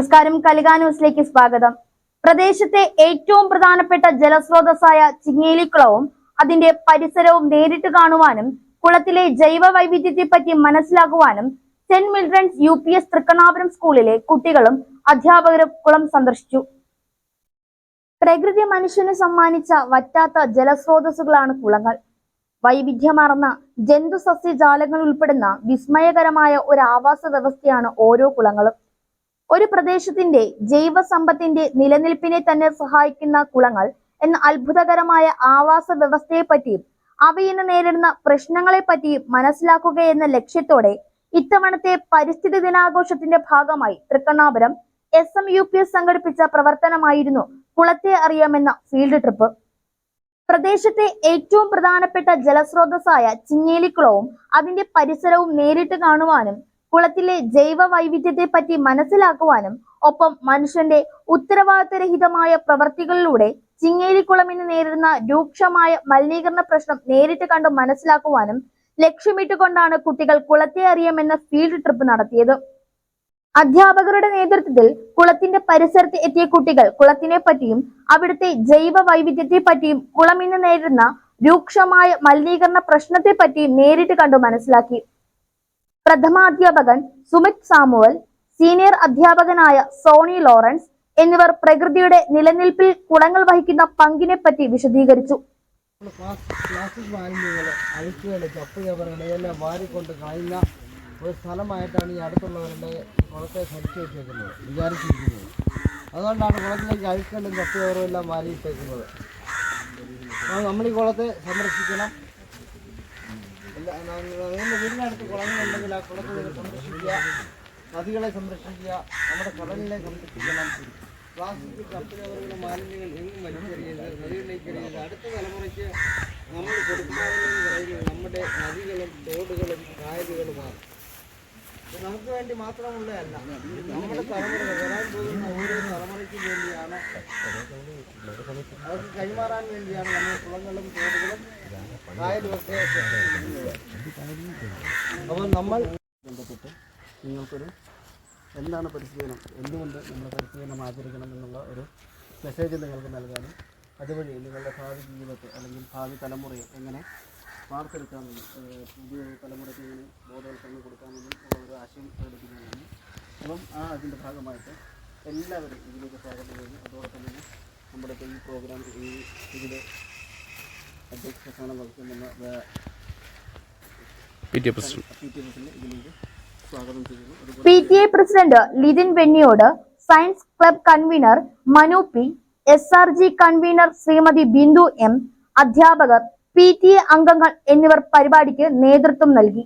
നമസ്കാരം. കലിക ന്യൂസിലേക്ക് സ്വാഗതം. പ്രദേശത്തെ ഏറ്റവും പ്രധാനപ്പെട്ട ജലസ്രോതസ്സായ ചിങ്ങേലിക്കുളവും അതിന്റെ പരിസരവും നേരിട്ട് കാണുവാനും കുളത്തിലെ ജൈവ വൈവിധ്യത്തെ പറ്റി മനസ്സിലാക്കുവാനും Saint Mildred's U P S Thrikkanapuram സ്കൂളിലെ കുട്ടികളും അധ്യാപകരും കുളം സന്ദർശിച്ചു. പ്രകൃതി മനുഷ്യന് സമ്മാനിച്ച വറ്റാത്ത ജലസ്രോതസ്സുകളാണ് കുളങ്ങൾ. വൈവിധ്യമാർന്ന ജന്തു സസ്യജാലങ്ങൾ ഉൾപ്പെടുന്ന വിസ്മയകരമായ ഒരു ആവാസ വ്യവസ്ഥയാണ് ഓരോ കുളങ്ങളും. ഒരു പ്രദേശത്തിന്റെ ജൈവ സമ്പത്തിന്റെ നിലനിൽപ്പിനെ തന്നെ സഹായിക്കുന്ന കുളങ്ങൾ എന്ന അത്ഭുതകരമായ ആവാസ വ്യവസ്ഥയെ പറ്റിയും അവയിന്ന് നേരിടുന്ന പ്രശ്നങ്ങളെ പറ്റിയും മനസ്സിലാക്കുക എന്ന ലക്ഷ്യത്തോടെ ഇത്തവണത്തെ പരിസ്ഥിതി ദിനാഘോഷത്തിന്റെ ഭാഗമായി Thrikkannapuram S M U P S സംഘടിപ്പിച്ച പ്രവർത്തനമായിരുന്നു കുളത്തെ അറിയാമെന്ന ഫീൽഡ് ട്രിപ്പ്. പ്രദേശത്തെ ഏറ്റവും പ്രധാനപ്പെട്ട ജലസ്രോതസ്സായ ചിങ്ങേലിക്കുളവും അതിന്റെ പരിസരവും നേരിട്ട് കാണുവാനും കുളത്തിലെ ജൈവ വൈവിധ്യത്തെ പറ്റി മനസ്സിലാക്കുവാനും ഒപ്പം മനുഷ്യന്റെ ഉത്തരവാദിത്തരഹിതമായ പ്രവർത്തികളിലൂടെ ചിങ്ങേലിക്കുളം ഇന്ന് നേരിടുന്ന രൂക്ഷമായ മലിനീകരണ പ്രശ്നം നേരിട്ട് കണ്ടു മനസ്സിലാക്കുവാനും ലക്ഷ്യമിട്ടുകൊണ്ടാണ് കുട്ടികൾ കുളത്തെ അറിയാമെന്ന ഫീൽഡ് ട്രിപ്പ് നടത്തിയത്. അധ്യാപകരുടെ നേതൃത്വത്തിൽ കുളത്തിന്റെ പരിസരത്ത് എത്തിയ കുട്ടികൾ കുളത്തിനെ പറ്റിയും അവിടുത്തെ ജൈവ വൈവിധ്യത്തെ പറ്റിയും കുളം നേരിടുന്ന രൂക്ഷമായ മലിനീകരണ പ്രശ്നത്തെ പറ്റിയും നേരിട്ട് കണ്ടു മനസ്സിലാക്കി. പ്രഥമാധ്യാപകൻ സുമിത് സാമുവൽ സീനിയർ അധ്യാപകനായ സോണി ലോറൻസ് എന്നിവർ പ്രകൃതിയുടെ നിലനിൽപ്പിൽ കുളങ്ങൾ വഹിക്കുന്ന പങ്കിനെ പറ്റി വിശദീകരിച്ചു. ഒരു സ്ഥലമായിട്ടാണ് ഈ അടുത്തുള്ളവരുടെ കുളത്തെ വെച്ചേക്കുന്നത് വിചാരിച്ചിരിക്കുന്നത് അതുകൊണ്ടാണ് കുളത്തിലേക്ക് അഴുക്കലും ചപ്പ് എല്ലാം വാരിയിട്ടേക്കുന്നത് നമ്മൾ ഈ കുളത്തെ സംരക്ഷിക്കണം. വീടിനടുത്ത് കുളങ്ങളുണ്ടെങ്കിൽ ആ സംരക്ഷിക്കുക നദികളെ സംരക്ഷിക്കുക നമ്മുടെ കടലിനെ സംരക്ഷിക്കണം പ്ലാസ്റ്റിക് ചപ്പ് മാലിന്യങ്ങൾ എങ്ങും വലിച്ചെറിയരുത് നദികളിലേക്ക് എറിയരുത് അടുത്ത തലമുറയ്ക്ക് നമ്മൾ കൊടുക്കുന്നതെന്ന് പറയുന്നത് നമ്മുടെ നദികളും തോടുകളും കായലുകളുമാണ് നമുക്ക് വേണ്ടി മാത്രമുള്ളതല്ല നമ്മുടെ തലമുറ വരാൻ പോകുന്ന ഓരോ തലമുറയ്ക്കും വേണ്ടിയാണ് അവർക്ക് കൈമാറാൻ വേണ്ടിയാണ് നമ്മൾ കുളങ്ങളും തോടുകളും. അപ്പോൾ നമ്മൾ ബന്ധപ്പെട്ട് നിങ്ങൾക്കൊരു എന്താണ് പരിശീലനം? എന്തുകൊണ്ട് നമ്മൾ പരിശീലനം ആചരിക്കണം എന്നുള്ള ഒരു മെസ്സേജ് നിങ്ങൾക്ക് നൽകാനും അതുവഴി നിങ്ങളുടെ ഭാവി ജീവിതത്തെ അല്ലെങ്കിൽ ഭാവി തലമുറയെ എങ്ങനെ വാർത്തെടുക്കാമെന്നും പുതിയ തലമുറയ്ക്ക് എങ്ങനെ ബോധവൽക്കരണം കൊടുക്കാമെന്നും ഉള്ള ഒരു ആശയം പ്രകടിപ്പിക്കാനാണ്. അപ്പം ആ അതിന്റെ ഭാഗമായിട്ട് എല്ലാവരും ഇതിലേക്ക് സ്വാഗതം ചെയ്യുന്നു. അതോടൊപ്പം തന്നെ നമ്മുടെ ഈ പ്രോഗ്രാം ഈ ഇതിൽ അധ്യക്ഷ P T A president. P A president Lithin Venniyode science club convener Manu P S R G convener Shrimati Bindu M അധ്യാപകർ പി ടി എ അംഗങ്ങൾ എന്നിവർ പരിപാടിക്ക് നേതൃത്വം നൽകി.